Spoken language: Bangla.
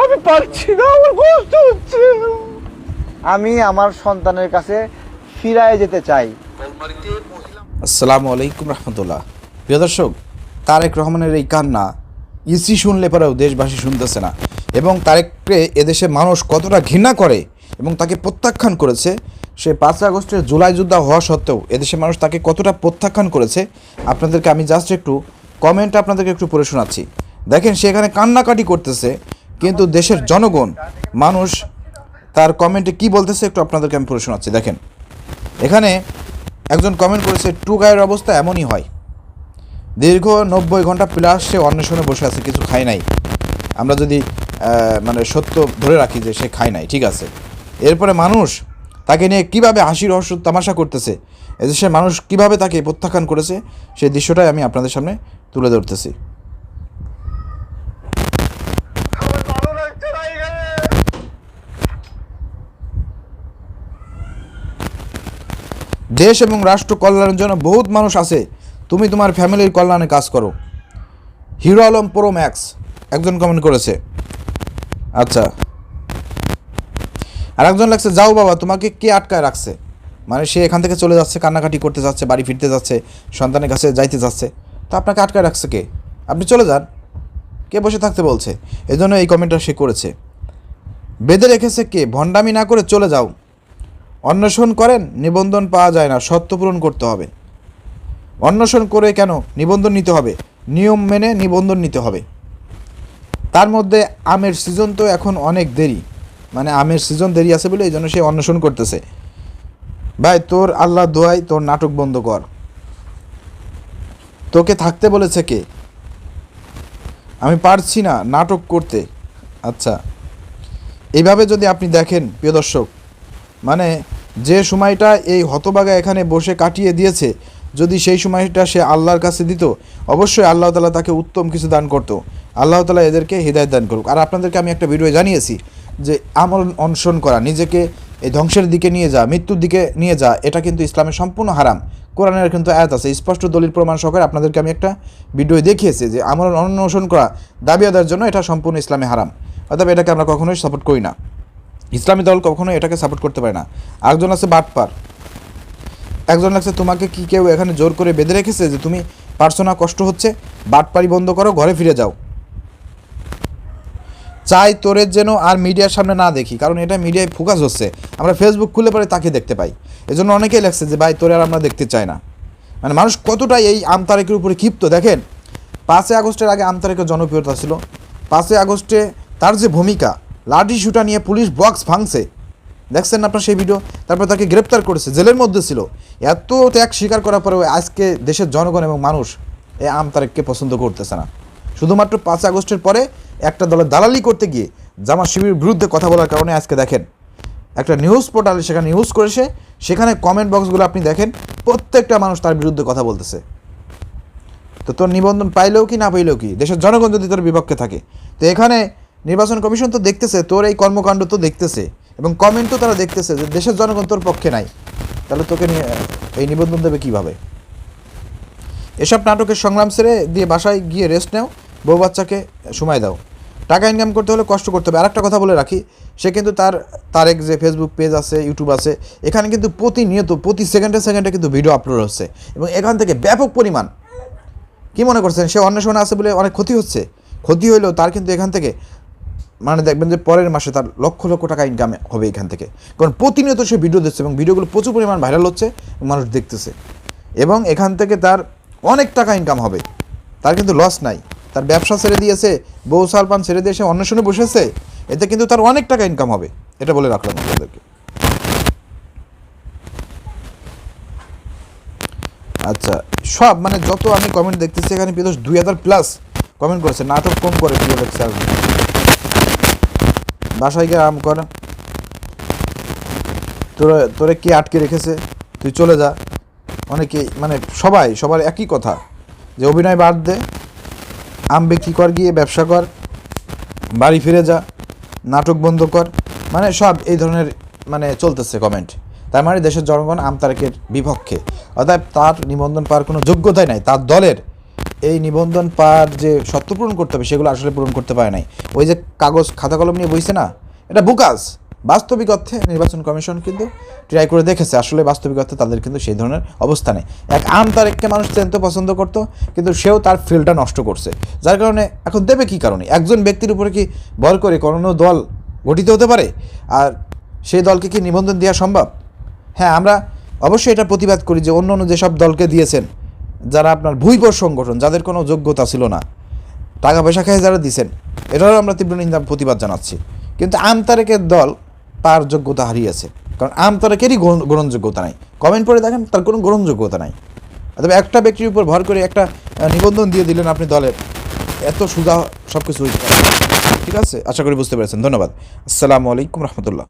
আমি পারছি না আমার কষ্ট হচ্ছে। আমি আমার সন্তানের কাছে ফিরায় যেতে চাই। আসসালামু আলাইকুম রহমতুল্লাহ। প্রিয় দর্শক তারেক রহমানের এই কান্না ইসি শুনলে পরেও দেশবাসী শুনতেছে না। এবং তারেককে এদেশে মানুষ কতটা ঘৃণা করে এবং তাকে প্রত্যাখ্যান করেছে সে পাঁচ আগস্টের জুলাই যুদ্ধ হওয়া সত্ত্বেও এদেশের মানুষ তাকে কতটা প্রত্যাখ্যান করেছে আপনাদেরকে আমি জাস্ট একটু কমেন্ট আপনাদেরকে একটু পড়ে শোনাচ্ছি। দেখেন সে এখানে কান্নাকাটি করতেছে কিন্তু দেশের জনগণ, মানুষ তার কমেন্টে কি বলতেছে একটু আপনাদেরকে আমি পড়ে শোনাচ্ছি। দেখেন, এখানে একজন কমেন্ট করেছে টু গায়ের অবস্থা এমনই হয়। দীর্ঘ নব্বই ঘণ্টা প্লাস সে অন্বেষণে বসে আছে, কিছু খায় নাই। আমরা যদি মানে সত্য ধরে রাখি যে সে খায় নাই, ঠিক আছে। এরপরে মানুষ তাকে নিয়ে কীভাবে হাসি রহস্য তামাশা করতেছে, এদেশের মানুষ কীভাবে তাকে প্রত্যাখ্যান করেছে, সেই দৃশ্যটাই আমি আপনাদের সামনে তুলে ধরতেছি আমার ভালো লাগছে না এখানে দেশ এবং রাষ্ট্র কল্যাণের জন্য বহুত মানুষ আছে। তুমি তোমার ফ্যামিলির কল্যাণে কাজ করো। হিরো আলম প্রো ম্যাক্স একজন কমেন্ট করেছে। আচ্ছা। আর একজন লাগছে যাও বাবা, তোমাকে কে আটকায় রাখছে? মানে সে এখান থেকে চলে যাচ্ছে, কান্নাকাটি করতে যাচ্ছে, বাড়ি ফিরতে যাচ্ছে, সন্তানের কাছে যাইতে যাচ্ছে। তা আপনাকে আটকায় রাখছে কে? আপনি চলে যান। কে বসে থাকতে বলছে? এই জন্য এই কমেন্টটা সে করেছে। বেঁধে রেখেছে কে? ভণ্ডামি না করে চলে যাও। অন্বেষণ করেন, নিবন্ধন পাওয়া যায় না, সত্য পূরণ করতে হবে। অন্বেষণ করে কেন নিবন্ধন নিতে হবে? নিয়ম মেনে নিবন্ধন নিতে হবে। তার মধ্যে আমের সিজন তো এখন অনেক দেরি। মানে আমের সিজন দেরি আছে বলে এই জন্য সে অন্বেষণ করতেছে। ভাই, তোর আল্লাহ দোয়াই তোর নাটক বন্ধ কর। তোকে থাকতে বলেছে কে? আমি পারছি না নাটক করতে। আচ্ছা। এইভাবে যদি আপনি দেখেন, প্রিয় দর্শক মানে যে সময়টা এই হতবাগা এখানে বসে কাটিয়ে দিয়েছে, যদি সেই সময়টা সে আল্লাহর কাছে দিত, অবশ্যই আল্লাহ তালা তাকে উত্তম কিছু দান করতো। আল্লাহ তালা এদেরকে হৃদায়ত দান করুক। আর আপনাদেরকে আমি একটা ভিডিও জানিয়েছি যে আমল অনশন করা, নিজেকে এই ধ্বংসের দিকে নিয়ে যা মৃত্যুর দিকে নিয়ে যা এটা কিন্তু ইসলামের সম্পূর্ণ হারাম। কোরআনের কিন্তু আয়াত আছে, স্পষ্ট দলিল প্রমাণ সহকারে আপনাদেরকে আমি একটা ভিডিও দেখিয়েছি যে আমল অন্বেষণ করা দাবি আদায়ের জন্য এটা সম্পূর্ণ ইসলামে হারাম। অর্থাৎ এটাকে আমরা কখনোই সাপোর্ট করি না। ইসলামী দল কখনো এটাকে সাপোর্ট করতে পারে না। একজন আছে বাটপার। একজন লাগছে তোমাকে কি কেউ এখানে জোর করে বেঁধে রেখেছে যে তুমি পারছ না, কষ্ট হচ্ছে, বাটপারি বন্ধ করো, ঘরে ফিরে যাও। চাই তোরের যেন আর মিডিয়ার সামনে না দেখি, কারণ এটা মিডিয়ায় ফোকাস হচ্ছে। আমরা ফেসবুক খুলে পরে তাকে দেখতে পাই। এজন্য অনেকেই লাগছে যে, ভাই, তোরে আর আমরা দেখতে চাই না। মানে মানুষ কতটাই এই আমতারেকের উপরে ক্ষিপ্ত, দেখেন? পাঁচই আগস্টের আগে আমতারেকের জনপ্রিয়তা ছিল। পাঁচই আগস্টে তার যে ভূমিকা লাঠি শুটা নিয়ে পুলিশ বক্স ভাঙছে। দেখছেন আপনার সেই ভিডিও তারপর তাকে গ্রেপ্তার করেছে, জেলের মধ্যে ছিল। এত ত্যাগ স্বীকার করার পরেও আজকে দেশের জনগণ এবং মানুষ এই আমতারেককে পছন্দ করতেছে না। শুধুমাত্র পাঁচ আগস্টের পরে একটা দলের দালালি করতে গিয়ে জামা শিবির বিরুদ্ধে কথা বলার কারণে আজকে দেখেন। একটা নিউজ পোর্টালে সেখানে নিউজ করেছে, সেখানে কমেন্ট বক্সগুলো আপনি দেখেন, প্রত্যেকটা মানুষ তার বিরুদ্ধে কথা বলতেছে। তো তোর নিবন্ধন পাইলেও কি না পাইলেও কি? দেশের জনগণ যদি তোর বিপক্ষে থাকে। তো এখানে নির্বাচন কমিশন তো দেখতেছে, তোর এই কর্মকাণ্ড তো দেখতেছে। এবং কমেন্ট তো তারা দেখতেছে যে দেশের জনগণ তোর পক্ষে নাই। তাহলে তোকে এই নিবন্ধন দেবে কীভাবে? এসব নাটকের সংগ্রাম সেরে দিয়ে বাসায় গিয়ে রেস্ট নেও, বউ বাচ্চাকে সময় দাও। টাকা ইনকাম করতে হলে কষ্ট করতে হবে। আরেকটা কথা বলে রাখি, সে কিন্তু তার তারেক যে ফেসবুক পেজ আছে ইউটিউব আছে, এখানে কিন্তু প্রতিনিয়ত, প্রতি সেকেন্ডে সেকেন্ডে কিন্তু ভিডিও আপলোড হচ্ছে। এবং এখান থেকে ব্যাপক পরিমাণ। কি মনে করছেন? সে অন্বেষণে আছে বলে অনেক ক্ষতি হচ্ছে? ক্ষতি হইলেও তার কিন্তু এখান থেকে মানে দেখবেন যে পরের মাসে তার লক্ষ লক্ষ টাকা ইনকাম হবে এখান থেকে। কারণ প্রতিনিয়ত সে ভিডিও দিচ্ছে এবং ভিডিওগুলো প্রচুর পরিমাণ ভাইরাল হচ্ছে মানুষ দেখতেছে। এবং এখান থেকে তার অনেক টাকা ইনকাম হবে। তার কিন্তু লস নাই। তার ব্যবসা ছেড়ে দিয়েছে, বউ সালপান ছেড়ে দিয়ে সে অন্বেষণে বসেছে, এতে কিন্তু তার অনেক টাকা ইনকাম হবে। এটা বলে রাখলাম আপনাদেরকে। আচ্ছা সব মানে যত আমি কমেন্ট দেখতেছি এখানে প্রিয় দুই হাজার প্লাস কমেন্ট করেছে। নাটক কম করে প্রিয় দেখছে বাসায় গিয়ে আরাম কর। তোরা, তোরে কে আটকে রেখেছে? তুই চলে যা। অনেকে মানে সবাই, সবার একই কথা, যে অভিনয় বাদ দে। আম বিক্রি কর গিয়ে ব্যবসা কর। বাড়ি ফিরে যা। নাটক বন্ধ কর। মানে সব এই ধরনের মানে চলতেছে কমেন্ট তার মানে দেশের জনগণ আমতারেকের বিপক্ষে। অর্থাৎ তার নিবন্ধন পাওয়ার কোনো যোগ্যতাই নাই। তার দলের এই নিবন্ধন পাওয়ার যে সত্য পূরণ করতে হবে, সেগুলো আসলে পূরণ করতে পারে নাই। ওই যে কাগজ খাতা কলম নিয়ে বইছে না, এটা বুকাস বাস্তবিক অর্থে নির্বাচন কমিশন কিন্তু ট্রাই করে দেখেছে, আসলে বাস্তবিক অর্থে তাদের কিন্তু সেই ধরনের অবস্থানে এক আম তার তারেককে মানুষ চেনতে পছন্দ করতো, কিন্তু সেও তার ফিল্ডটা নষ্ট করছে। যার কারণে এখন দেবে কি কারণে? একজন ব্যক্তির উপরে কি ভর করে কোনো দল গঠিত হতে পারে? আর সেই দলকে কি নিবন্ধন দেওয়া সম্ভব? হ্যাঁ আমরা অবশ্যই এটা প্রতিবাদ করি যে অন্য অন্য যেসব দলকে দিয়েছেন যারা আপনার ভুইপর সংগঠন, যাদের কোনো যোগ্যতা ছিল না, টাকা পয়সা খেয়ে যারা দিছেন, এটারও আমরা তীব্র নিন্দা, প্রতিবাদ জানাচ্ছি। কিন্তু আমতারেকের দল তার যোগ্যতা হারিয়েছে কারণ আমতারেকেরই গ্রহণ- গ্রহণযোগ্যতা নাই। কমেন্ট পড়ে দেখেন, তার কোনো গ্রহণযোগ্যতা নাই। তবে একটা ব্যক্তির উপর ভর করে একটা নিবন্ধন দিয়ে দিলেন আপনি দলের। এত সুজা সব কিছু ঠিক আছে? আশা করি বুঝতে পেরেছেন। ধন্যবাদ। আসসালামু আলাইকুম রহমতুল্লাহ।